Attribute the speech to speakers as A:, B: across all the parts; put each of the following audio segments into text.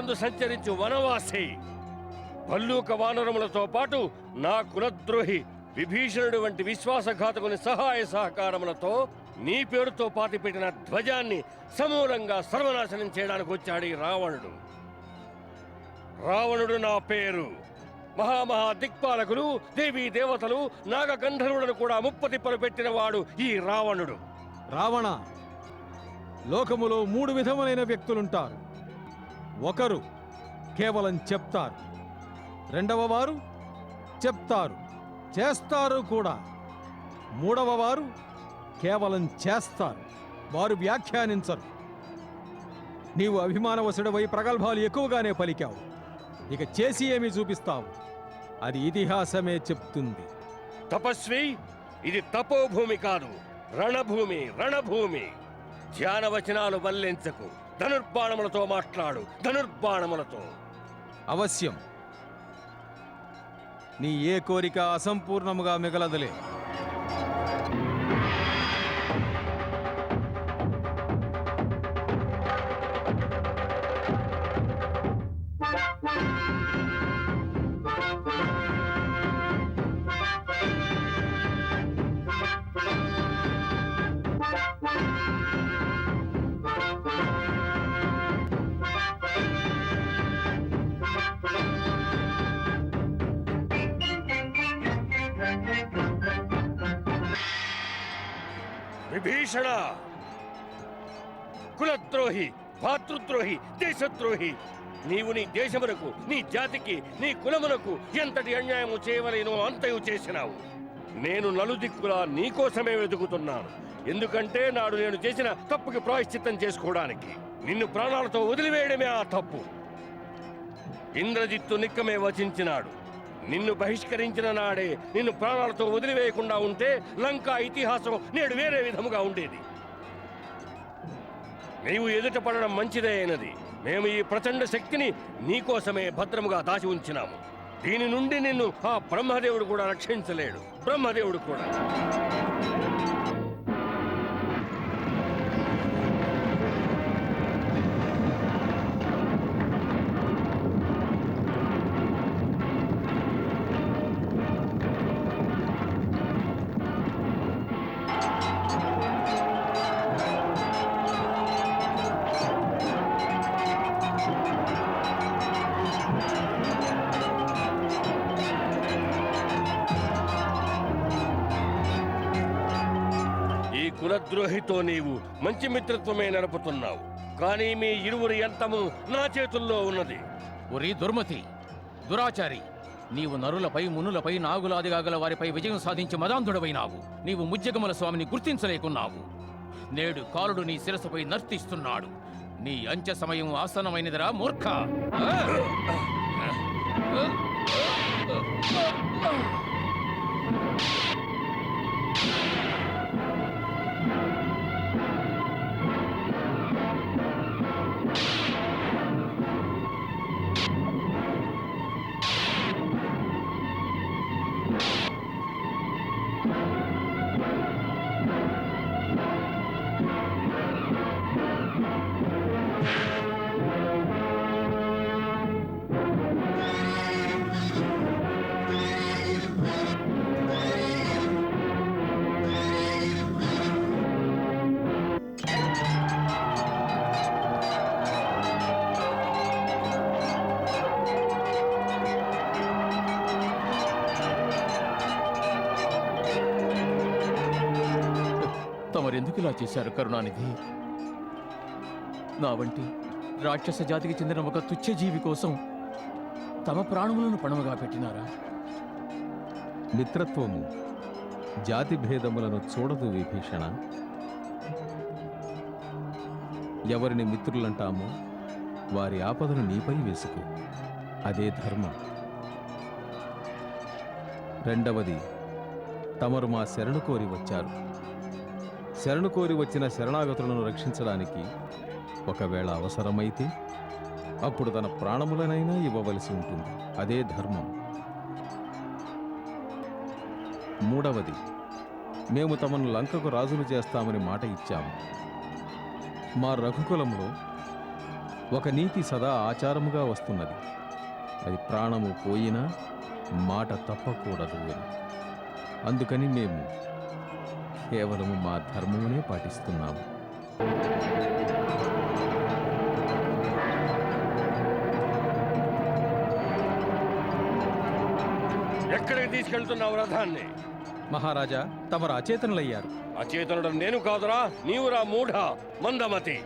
A: అరణ్యములందు సంచరించు వనవాసి. భల్లూక వానరములతో పాటు నా కులద్రోహి విభీషణుడు వంటి విశ్వాసఘాతకుని సహాయ సహకారములతో నీ పేరుతో పాతిపెట్టిన ధ్వజాన్ని సమూలంగా సర్వనాశనం చేయడానికి వచ్చాడు ఈ రావణుడు. రావణుడు నా పేరు. మహామహా దిక్పాలకులు దేవీ దేవతలు నాగగంధర్వులను కూడా ముప్పతిప్పలు పెట్టిన వాడు ఈ రావణుడు.
B: రావణ లోకములో మూడు విధములైన వ్యక్తులుంటారు. ఒకరు కేవలం చెప్తారు. రెండవ వారు చెప్తారు. చేస్తారు కూడా. మూడవ వారు కేవలం చేస్తారు. వారు వ్యాఖ్యానించరు. నీవు అభిమానవశుడవై ప్రగల్భాలు ఎక్కువగానే పలికావు. ఇక చేసి ఏమి చూపిస్తావు? అది ఇతిహాసమే చెప్తుంది.
A: తపస్వి ఇది తపోభూమి కాదు. రణభూమి రణభూమి. ధ్యానవచనాలు వల్లించకు. ధనుర్బాణములతో మాట్లాడు ధనుర్బాణములతో.
B: అవశ్యం. నీ ఏ కోరిక అసంపూర్ణముగా మిగలదులే.
A: విభీషణ కులద్రోహి భాతృద్రోహి దేశద్రోహి నీవు నీ దేశమునకు నీ జాతికి నీ కులమునకు ఎంతటి అన్యాయము చేయవలేనో అంతయు చేసినావు. నేను నలుదిక్కులా నీకోసమే వెతుకుతున్నాను. ఎందుకంటే నాడు నేను చేసిన తప్పుకి ప్రాయశ్చిత్తం చేసుకోవడానికి. నిన్ను ప్రాణాలతో వదిలివేయడమే ఆ తప్పు. ఇంద్రజిత్తు నిక్కమే వచించినాడు. నిన్ను బహిష్కరించిన నాడే నిన్ను ప్రాణాలతో వదిలివేయకుండా ఉంటే లంకా ఇతిహాసం నేడు వేరే విధముగా ఉండేది. నీవు ఎదుట పడడం మంచిదే అయినది. మేము ఈ ప్రచండ శక్తిని నీకోసమే భద్రముగా దాచి ఉంచినాము. దీని నుండి నిన్ను ఆ బ్రహ్మదేవుడు కూడా రక్షించలేడు. బ్రహ్మదేవుడు కూడా. ద్రోహితో నీవు మంచి మిత్రత్వమే నడుపుతున్నావు. కానీ మీ ఇరువురి ఎంతము నా చేతుల్లో ఉన్నది.
C: ఒరి దుర్మతి దురాచారి నీవు నరులపై మునులపై నాగులాదిగాగల వారిపై విజయం సాధించి మదాంధుడవైనావు. నీవు ముజ్జగమల స్వామిని గుర్తించలేకున్నావు. నేడు కాలుడు నీ శిరస్సుపై నర్తిస్తున్నాడు. నీ అంచ సమయం ఆసనమైనదిరా మూర్ఖ. ఆ! ఇలా చేశారు కరుణానిధి? నా వంటి రాక్షస జాతికి చెందిన ఒక తుచ్చ జీవి కోసం తమ ప్రాణములను పణముగా పెట్టినారా?
B: మిత్రత్వము జాతి భేదములను చూడదు విభీషణ. ఎవరిని మిత్రులంటామో వారి ఆపదను నీపై వేసుకో. అదే ధర్మం. రెండవది తమరు మా శరణు కోరి వచ్చారు. శరణు కోరి వచ్చిన శరణాగతులను రక్షించడానికి ఒకవేళ అవసరమైతే అప్పుడు తన ప్రాణములనైనా ఇవ్వవలసి ఉంటుంది. అదే ధర్మం. మూడవది మేము తమను లంకకు రాజులు చేస్తామని మాట ఇచ్చాము. మా రఘుకులంలో ఒక నీతి సదా ఆచారముగా వస్తున్నది. అది ప్రాణము పోయినా మాట తప్పకూడదు అని. అందుకని మేము కేవలము మా ధర్మమునే పాటిస్తున్నాము
A: ఎక్కడికి తీసుకెళ్తున్నావు రథాన్ని?
B: మహారాజా తమరు అచేతనులయ్యారు.
A: అచేతనుడు నేను కాదురా నీవురా మూఢ మందమతి.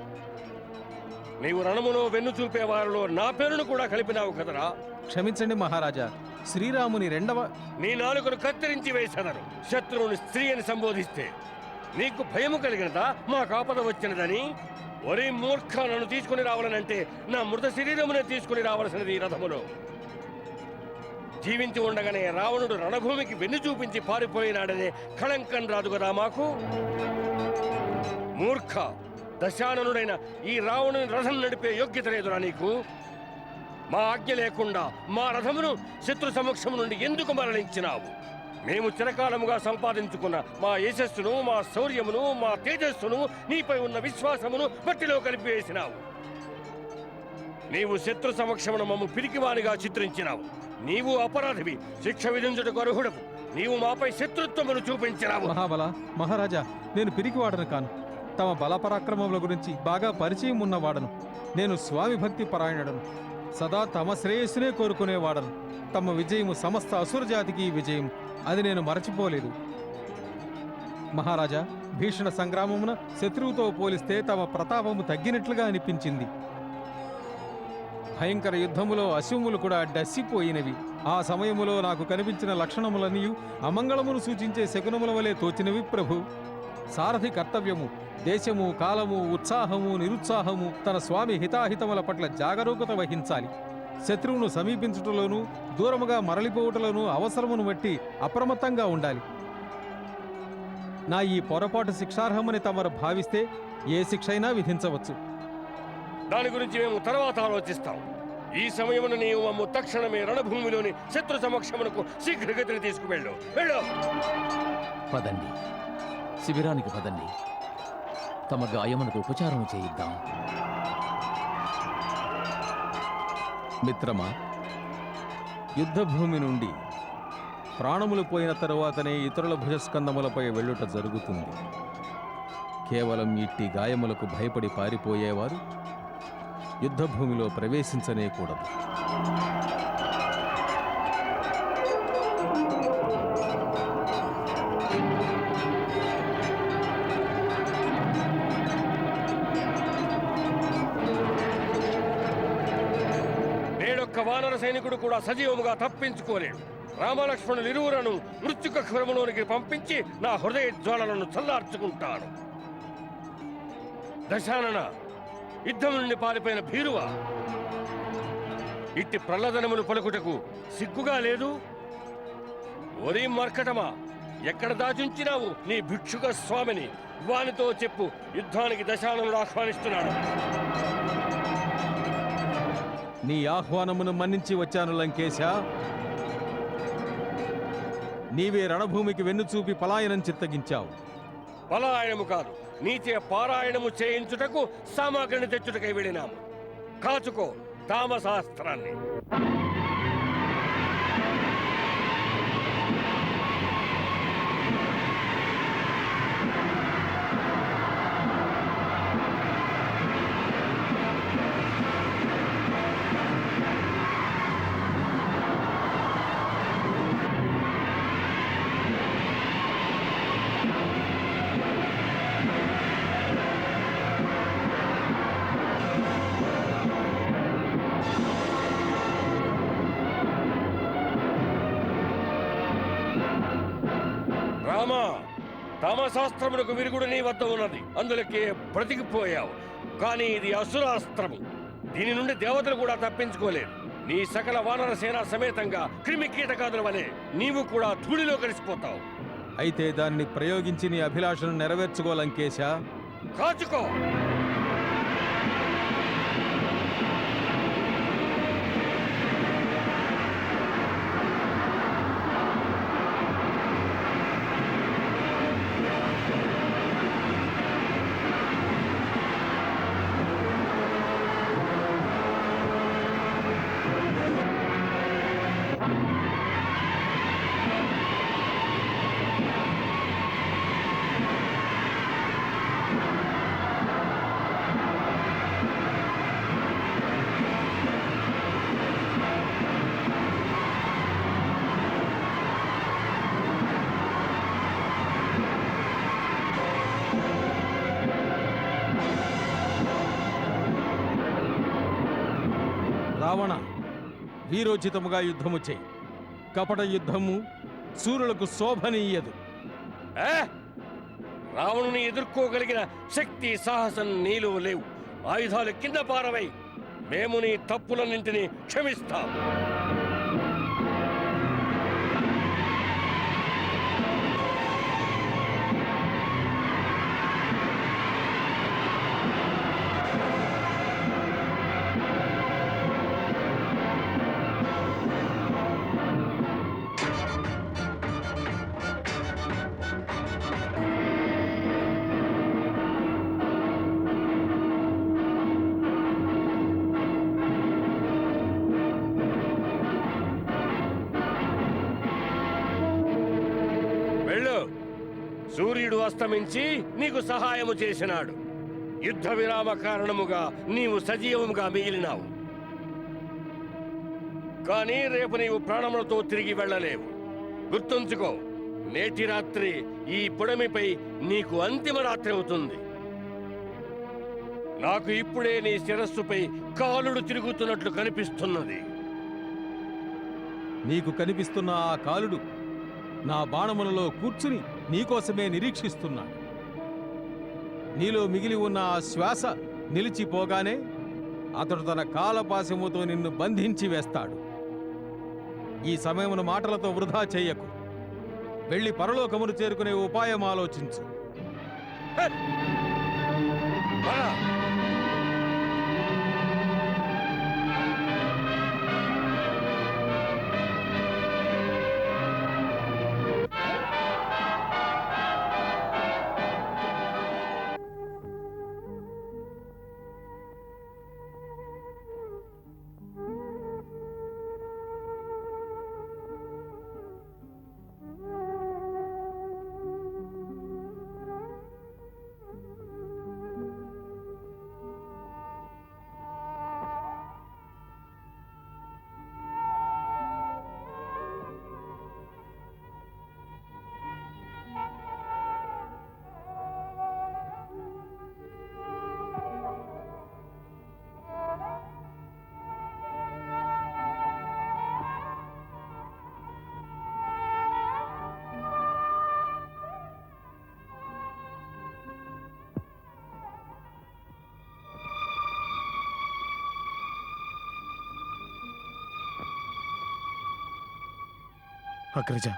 A: నీవు రణములో వెన్ను చూపే వారిలో నా పేరును కూడా కలిపినావు కదరా.
B: క్షమించండి మహారాజా శ్రీరాముని రెండవ
A: నీ నాలుకను కత్తిరించి వేసెదరు. శత్రువుని స్త్రీ అని సంబోధిస్తే నీకు భయము కలిగినదా? మా కాపద వచ్చినదని? ఒరే మూర్ఖ నన్ను తీసుకుని రావాలనంటే నా మృత శరీరమునే తీసుకుని రావాల్సినది ఈ రథములో. జీవించి ఉండగానే రావణుడు రణభూమికి వెన్ను చూపించి పారిపోయినాడనే కళంకం రాదు కదా మాకు? మూర్ఖ దశాననుడైన ఈ రావణుని రథం నడిపే యోగ్యత లేదురా నీకు? మా ఆజ్ఞ లేకుండా మా రథమును శత్రు సమక్షం నుండి ఎందుకు మరణించినావు మేము చిరకాలముగా సంపాదించుకున్న మా యశస్సును మా శౌర్యమును మా తేజస్సును నీపై ఉన్న విశ్వాసమును మట్టిలో కలిపివేసినావు నీవు శత్రు సమక్షమును మమ్ము పిరికివానిగా చిత్రించినావు. నీవు అపరాధివి శిక్ష విధించుటకు అర్హుడవు. నీవు మాపై శత్రుత్వమును చూపించినావు.
B: మహాబల మహారాజా నేను పిరికివాడను కాను. తమ బలపరాక్రమముల గురించి బాగా పరిచయం ఉన్నవాడను నేను స్వామి భక్తి పరాయణుడను. సదా తమ శ్రేయస్సునే కోరుకునేవాడను. తమ విజయము సమస్త అసుర జాతికి విజయం అది నేను మరచిపోలేదు. మహారాజా భీషణ సంగ్రామమున శత్రువుతో పోలిస్తే తమ ప్రతాపము తగ్గినట్లుగా అనిపించింది. భయంకర యుద్ధములో అశ్వములు కూడా డస్సిపోయినవి. ఆ సమయములో నాకు కనిపించిన లక్షణములనియు అమంగళమును సూచించే శకునముల వలె తోచినవి ప్రభు. సారథి కర్తవ్యము. దేశము కాలము ఉత్సాహము నిరుత్సాహము తన స్వామి హితాహితముల పట్ల జాగరూకత వహించాలి. శత్రువును సమీపించుటలోనూ దూరముగా మరలిపోవుటలోనూ అవసరమును బట్టి అప్రమత్తంగా ఉండాలి. నా ఈ పొరపాటు శిక్షార్హమని తమరు భావిస్తే ఏ శిక్షైనా విధించవచ్చు.
A: దాని గురించి మేము తర్వాత ఆలోచిస్తాం. ఈ సమయమున నీవు మమ్ము తక్షణమే రణభూమిలోని శత్రు సమక్షమునకు శీఘ్రగతిని తీసుకువెళ్ళు. వెళ్ళు.
C: పదండి. శిబిరానికి పదండి. తమ గాయమునకు ఉపచారం చేయిద్దాం.
B: మిత్రమా యుద్ధభూమి నుండి ప్రాణములు పోయిన తరువాతనే ఇతరుల భుజస్కందములపై వెళ్ళుట జరుగుతుంది. కేవలం ఇట్టి గాయములకు భయపడి పారిపోయేవారు యుద్ధభూమిలో ప్రవేశించనే కూడదు.
A: వానర సైనికుడు కూడా సజీవముగా తప్పించుకోలేడు రామలక్ష్మణులు ఇరువురను మృత్యుక ఖరములోనికి పంపించి నా హృదయ జ్వాలలను చల్లార్చుకుంటాను దశానన యుద్ధం నుండి పారిపోయిన భీరువ ఇట్టి ప్రల్లదనములు పలుకుటకు సిగ్గుగా లేదు? ఒరే మర్కటమా ఎక్కడ దాచుంచినావు నీ భిక్షుక స్వామిని? వానితో చెప్పు యుద్ధానికి దశాననుడు ఆహ్వానిస్తున్నాడు.
B: నీ ఆహ్వానమును మన్నించి వచ్చాను లంకేశ. నీవే రణభూమికి వెన్ను చూపి పలాయనం చిత్తగించావు.
A: పలాయనము కాదు నీచే పారాయణము చేయించుటకు సామాగ్రిని తెచ్చుటకై వెళ్ళినాము. కాచుకో తామశాస్త్రాన్ని రామా తామశాస్త్రమునకు విరుగుడు నీ వద్ద ఉన్నది. అందులకే బ్రతికిపోయావు. కానీ ఇది అసురాస్త్రము. దీని నుండి దేవతలు కూడా తప్పించుకోలేరు. నీ సకల వానర సేన సమేతంగా క్రిమి కీటకాదుల వలె నీవు కూడా ధూళిలో కలిసిపోతావు.
B: అయితే దాన్ని ప్రయోగించి నీ అభిలాషను నెరవేర్చుకో లంకేశ
A: కాచుకో!
B: వీరోచితముగా యుద్ధము చేయి. కపట యుద్ధము సూర్యులకు శోభనీయదు.
A: రావణుని ఎదుర్కోగలిగిన శక్తి సాహసం నీలో లేవు. ఆయుధాలు కింద పారవై మేము నీ తప్పులన్నింటినీ క్షమిస్తాం సూర్యుడు అస్తమించి నీకు సహాయము చేసినాడు. యుద్ధ విరామ కారణముగా నీవు సజీవముగా మిగిలినావు. కానీ రేపు నీవు ప్రాణములతో తిరిగి వెళ్ళలేవు. గుర్తుంచుకో నేటి రాత్రి ఈ పుడమిపై నీకు అంతిమ రాత్రి అవుతుంది. నాకు ఇప్పుడే నీ శిరస్సుపై కాలుడు తిరుగుతున్నట్లు కనిపిస్తున్నది.
B: నీకు కనిపిస్తున్న ఆ కాలుడు నా బాణములలో కూర్చుని నీకోసమే నిరీక్షిస్తున్నా నీలో మిగిలి ఉన్న ఆ శ్వాస నిలిచిపోగానే అతడు తన కాలపాశముతో నిన్ను బంధించి వేస్తాడు. ఈ సమయమును మాటలతో వృధా చేయకు. వెళ్ళి పరలోకమును చేరుకునే ఉపాయం ఆలోచించు.
D: అగ్రజ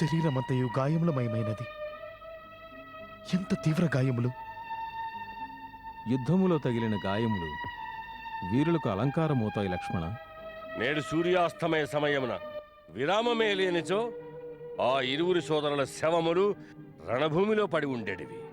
D: శరీరమంతయు గాయములమయమైనది. ఎంత తీవ్ర గాయములు?
B: యుద్ధములో తగిలిన గాయములు వీరులకు అలంకారమవుతాయి లక్ష్మణ.
A: నేడు సూర్యాస్తమయ సమయమున విరామమే లేనిచో ఆ ఇరువురి సోదరుల శవములు రణభూమిలో పడి ఉండేటివి.